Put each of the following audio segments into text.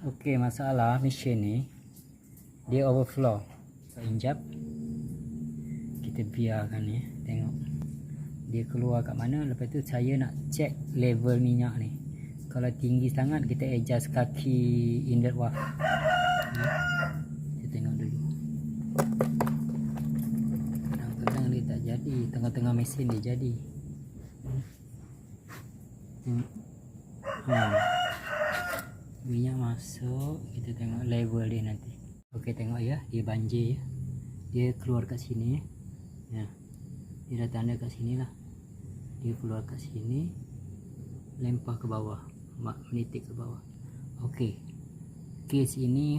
Okey, masalah mesin ni dia overflow. So injap. Kita biarkan ni, tengok. Dia keluar kat mana, lepas tu saya nak check level minyak ni. Kalau tinggi sangat kita adjust kaki inlet. Ya. Kita tengok dulu. Kadang-kadang dia tak jadi, tengah-tengah mesin dia jadi. Hmm. Hmm minyak masuk kita tengok level dia nanti. Okey tengok ya dia banjir ya. Dia keluar kat sini. Ya. Dia dah tanda kat sini lah. Dia keluar kat sini lempar ke bawah menitik ke bawah. Okey. Kes ini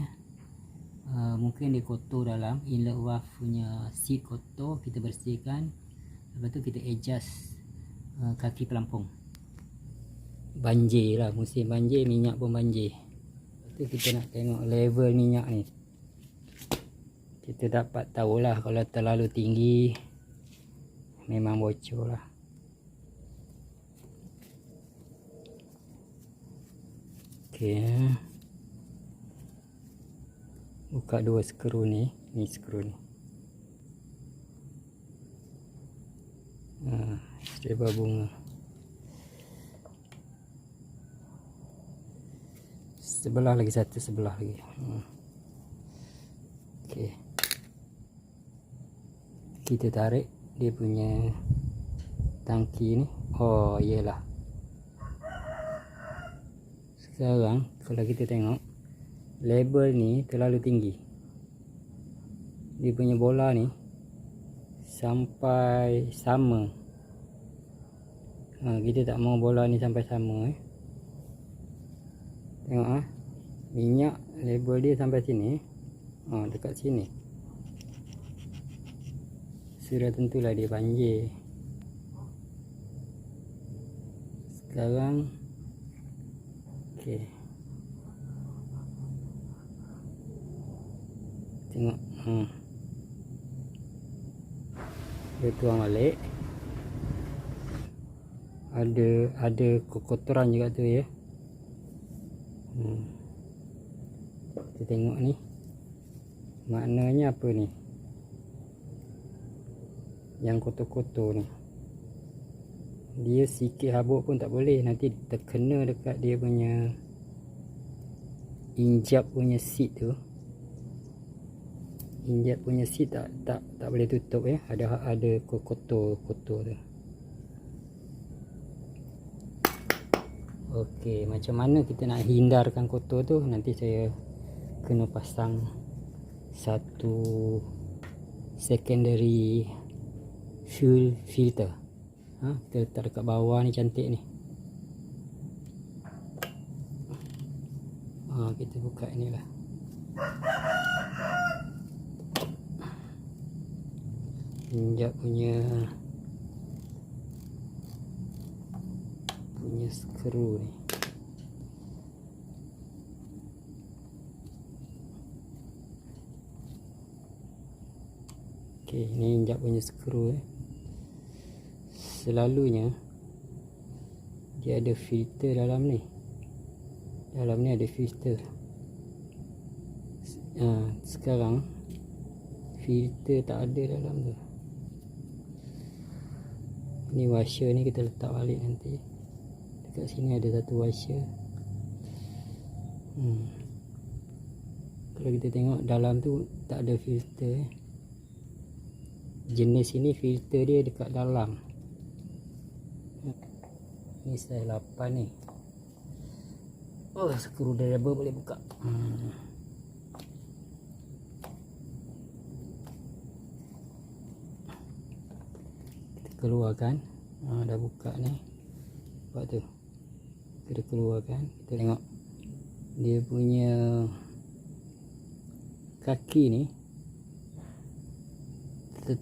uh, mungkin dia kotor dalam. Inlet valve punya seat kotor kita bersihkan. Lepas tu kita adjust uh, kaki pelampung banjir lah musim banjir minyak pun banjir. Tu kita nak tengok level minyak ni. Kita dapat tahulah kalau terlalu tinggi memang bocor lah. Ok buka dua skru ni ni skru ni. Ha, streba bunga sebelah lagi satu sebelah lagi. Hmm. kita tarik. Dia punya tangki ni. Oh iyalah. Sekarang kalau kita tengok label ni terlalu tinggi. Dia punya bola ni sampai sama. Ha, kita tak mau bola ni sampai sama eh Tengok ah. Minyak label dia sampai sini. Ha, dekat sini. Sudah tentulah dia banjir. Sekarang okey. Tengok. Ha. Dia tuang balik. Ada ada kotoran juga tu ya. Hmm. Kita tengok ni. Maknanya apa ni? Yang kotor-kotor ni. Dia sikit habuk pun tak boleh. Nanti terkena dekat dia punya injap punya seat tu. Injap punya seat tak tak tak boleh tutup ya. Ada ada kotor-kotor tu. Okey, macam mana kita nak hindarkan kotor tu? Nanti saya kena pasang satu secondary fuel filter. Ha, kita letak dekat bawah ni cantik ni. Ha, kita buka ni lah. Injak punya punya skru ni ok ni injak punya skru eh. selalunya dia ada filter dalam ni. Dalam ni ada filter. Ha, sekarang filter tak ada dalam tu. Ni washer ni kita letak balik nanti dekat sini ada satu washer. Hmm. kalau kita tengok dalam tu tak ada filter. Jenis ini filter dia dekat dalam. Ni size 8 ni. Oh screwdriver boleh buka. Hmm. kita keluarkan. Ha, dah buka ni. Buat tu kita keluarkan kita tengok. Dia punya kaki ni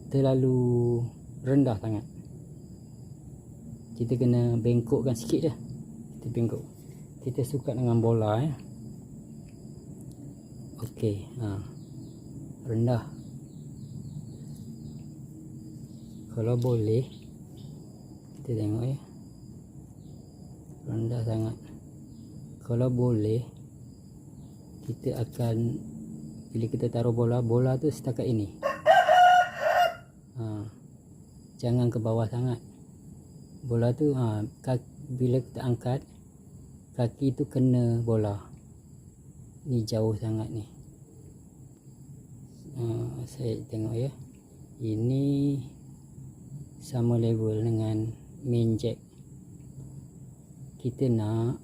terlalu rendah sangat. Kita kena bengkokkan sikit je. Kita bengkok. Kita suka dengan bola eh. Okey ha. Rendah. Kalau boleh kita tengok ya rendah sangat. Kalau boleh kita akan bila kita taruh bola bola tu setakat ini. Ha, jangan ke bawah sangat. Bola tu ha, kaki, bila kita angkat kaki tu kena bola. Ni jauh sangat ni. Ha, saya tengok ya. Ini sama level dengan main jack kita nak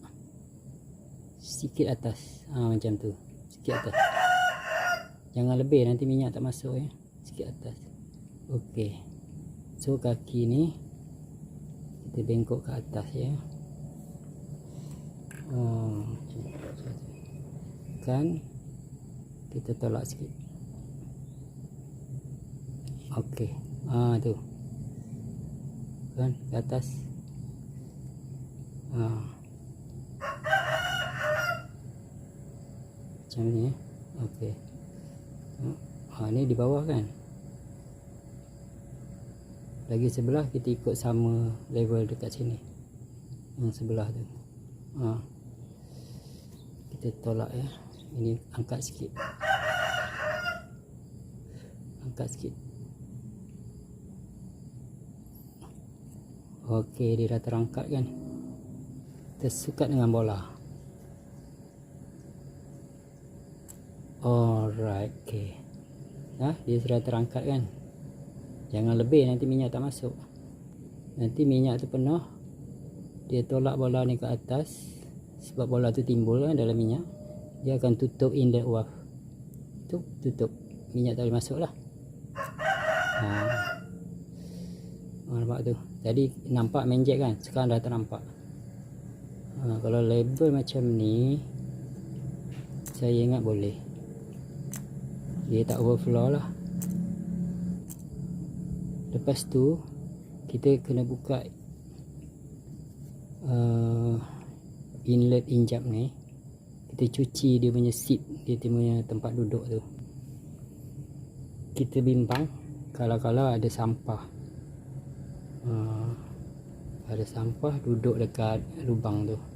sikit atas. Ha, macam tu. Sikit atas. Jangan lebih nanti minyak tak masuk ya sikit atas. Okey. So kaki ni kita bengkok ke atas ya. Oh, kan? Kita tolak sikit. Okey. Ah tu. Kan? Ke atas ah. Macam ni eh. okey. Ha ni di bawah kan? Lagi sebelah kita ikut sama level dekat sini. Yang sebelah tu. Ha kita tolak ya ini angkat sikit. Angkat sikit. Okey, dia dah terangkat kan. Tersukat dengan bola. Alright, okey. Nah, dia sudah terangkat kan. Jangan lebih nanti minyak tak masuk. Nanti minyak tu penuh. Dia tolak bola ni ke atas. Sebab bola tu timbul kan dalam minyak. Dia akan tutup inlet valve. Tu tutup. Minyak tak boleh masuk lah. Ha. Oh, nampak tu. Jadi nampak menjek kan? Sekarang dah ternampak. Ha, kalau label macam ni saya ingat boleh. Dia tak overflow lah. Lepas tu kita kena buka uh, inlet injap ni. Kita cuci dia punya seat, dia punya tempat duduk tu. Kita bimbang kalau-kalau ada sampah uh, ada sampah duduk dekat lubang tu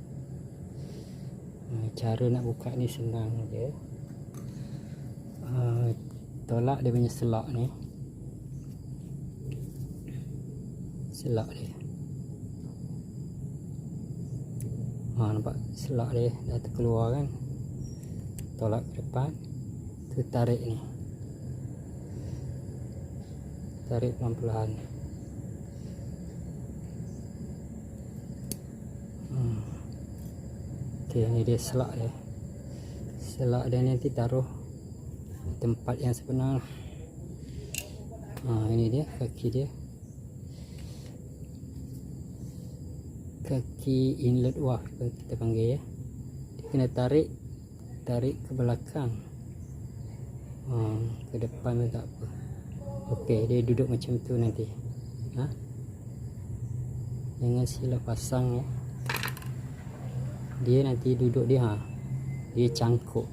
cara nak buka ni senang je. Uh, tolak dia punya selak ni. Selak dia. Ha, nampak selak dia dah terkeluar kan? Tolak ke depan tu tarik ni. Tarik pelan-pelan Okey, ni dia selak dia. Selak dia ni nanti taruh tempat yang sebenar. Ha, ini dia kaki dia. Kaki inlet wah kita panggil ya. Dia kena tarik tarik ke belakang. Ha, ke depan pun tak apa. Okey, dia duduk macam tu nanti. Ha? Jangan silap pasang ya dia nanti duduk dia ha. Dia cangkuk.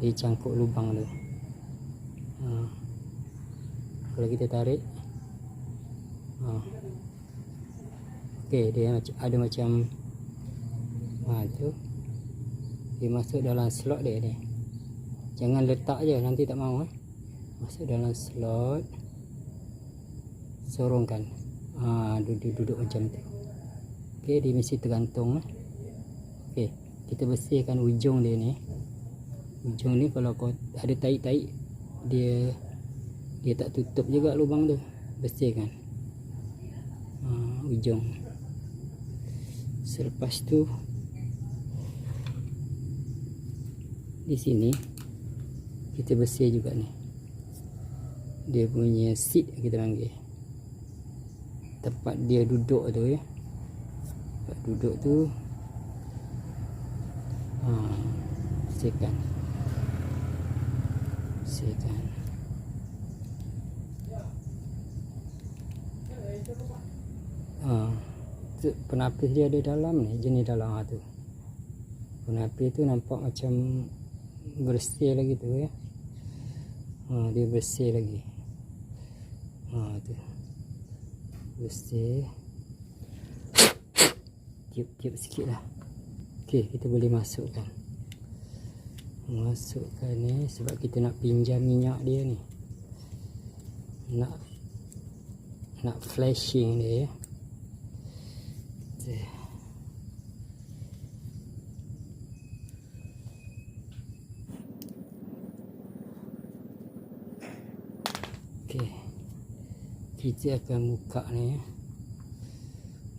Dia cangkuk lubang tu ha. kalau kita tarik ha. Okey, dia ada macam ha tu. Dia masuk dalam slot dia ni. Jangan letak je nanti tak mau eh masuk dalam slot. Sorongkan. Ha duduk duduk macam tu. Okey dia mesti tergantung eh Okey, kita bersihkan ujung dia ni. Ujung ni kalau kau ada taik-taik dia dia tak tutup juga lubang tu. Bersihkan. Ha, ujung. Selepas tu di sini kita bersih juga ni. Dia punya seat kita panggil. Tempat dia duduk tu ya. Tempat duduk tu Hmm, bersihkan bersihkan ha, tu penapis dia ada dalam ni jenis dalam ha, tu. Penapis tu nampak macam bersih lagi tu ya. Ha, dia bersih lagi. Ha, tu. Bersih. Tiup-tiup sikit lah Okey, kita boleh masukkan. masukkan ni sebab kita nak pinjam minyak dia ni nak nak flashing dia ya Okey. Kita akan buka ni ya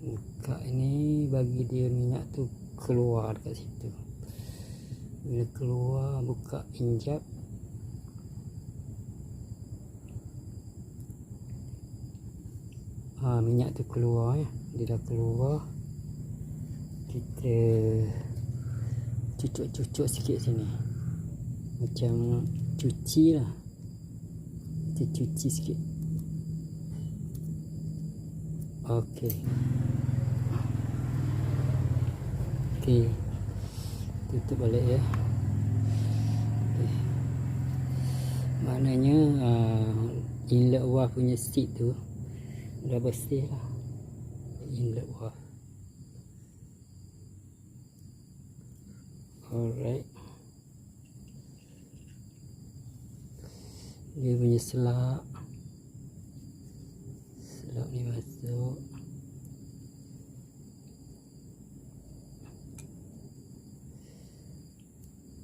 buka ini bagi dia minyak tu keluar dekat situ. Bila keluar buka injap. Ha, minyak tu keluar ya. Dia dah keluar. Kita cucuk-cucuk sikit sini. Macam cuci lah. Kita cuci sikit. Okey. Okey. Tutup balik ya. Okay. Maknanya uh, inlet wah punya stick tu dah bersih lah. Inlet wah. Alright. Dia punya selak Selap ni masuk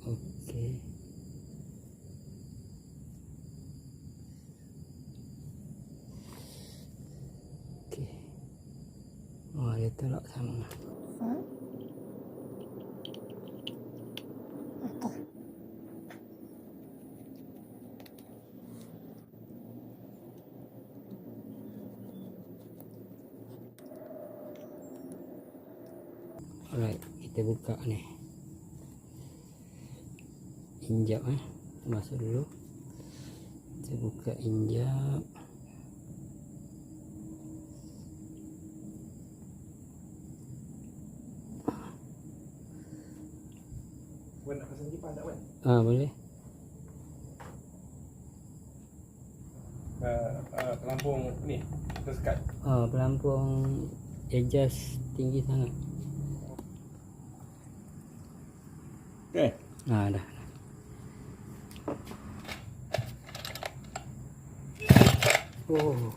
Okey Okey Oh sama Alright, kita buka ni. Injap eh. Masuk dulu. Kita buka injap. Tak Wan? Ah, boleh. Uh, uh, pelampung ni, tersekat. Ah, pelampung adjust tinggi sangat. Okay. Ah, dah. Oh.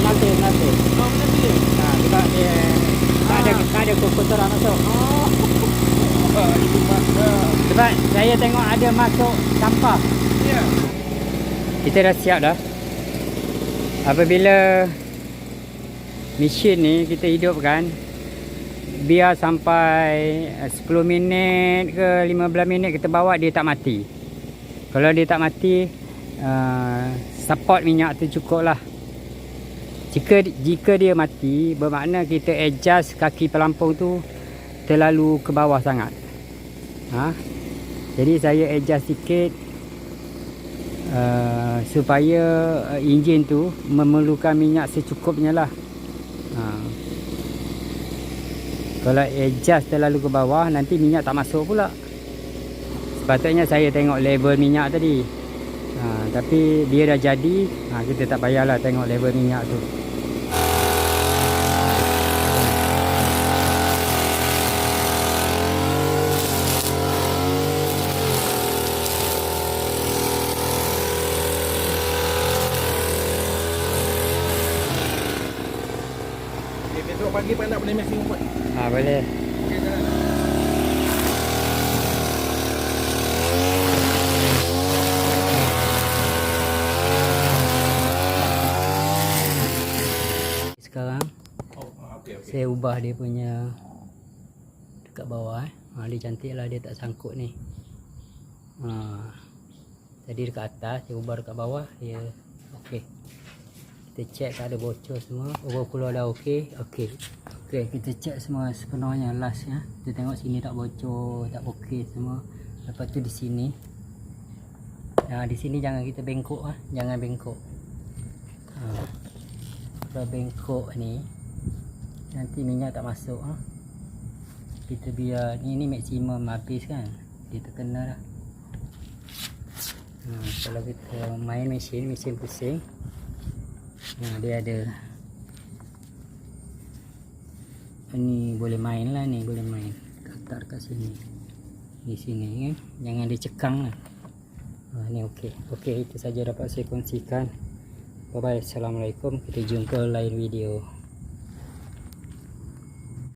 Nanti, nanti. Oh, nanti. Ah, sebab dia tak ada tak ada kotoran itu. Sebab saya tengok ada masuk sampah. Ya. Kita dah siap dah. Apabila mesin ni kita hidupkan biar sampai eh, 10 minit ke 15 minit kita bawa dia tak mati. Kalau dia tak mati uh, support minyak tu cukup lah. Jika jika dia mati bermakna kita adjust kaki pelampung tu terlalu ke bawah sangat. Ha? Jadi saya adjust sikit uh, supaya uh, enjin tu memerlukan minyak secukupnya lah. Ha. Kalau adjust terlalu ke bawah nanti minyak tak masuk pula. Sepatutnya saya tengok level minyak tadi. Ha, tapi dia dah jadi, ha, kita tak payahlah tengok level minyak tu. Okay, besok pagi pak nak boleh messing buat. Ha, boleh. Jalan. Sekarang Oh, ah, saya ubah dia punya dekat bawah eh. Ha, dia cantik lah dia tak sangkut ni. Ha, tadi dekat atas dia ubah dekat bawah dia okey kita check tak ada bocor semua overflow dah okey okey okey kita check semua sepenuhnya last ya kita tengok sini tak bocor tak okey semua lepas tu di sini Nah, di sini jangan kita bengkok ah, jangan bengkok. Ha. Kalau bengkok ni nanti minyak tak masuk ah. Kita biar ni ni maksimum habis kan. Dia terkena dah. Ha, kalau kita main mesin, mesin pusing. Ha, dia ada ni boleh main lah ni boleh main letak kat sini di sini kan jangan dicekang lah Ha, ni okey. Okey, itu saja dapat saya kongsikan. Bye bye. Assalamualaikum. Kita jumpa lain video.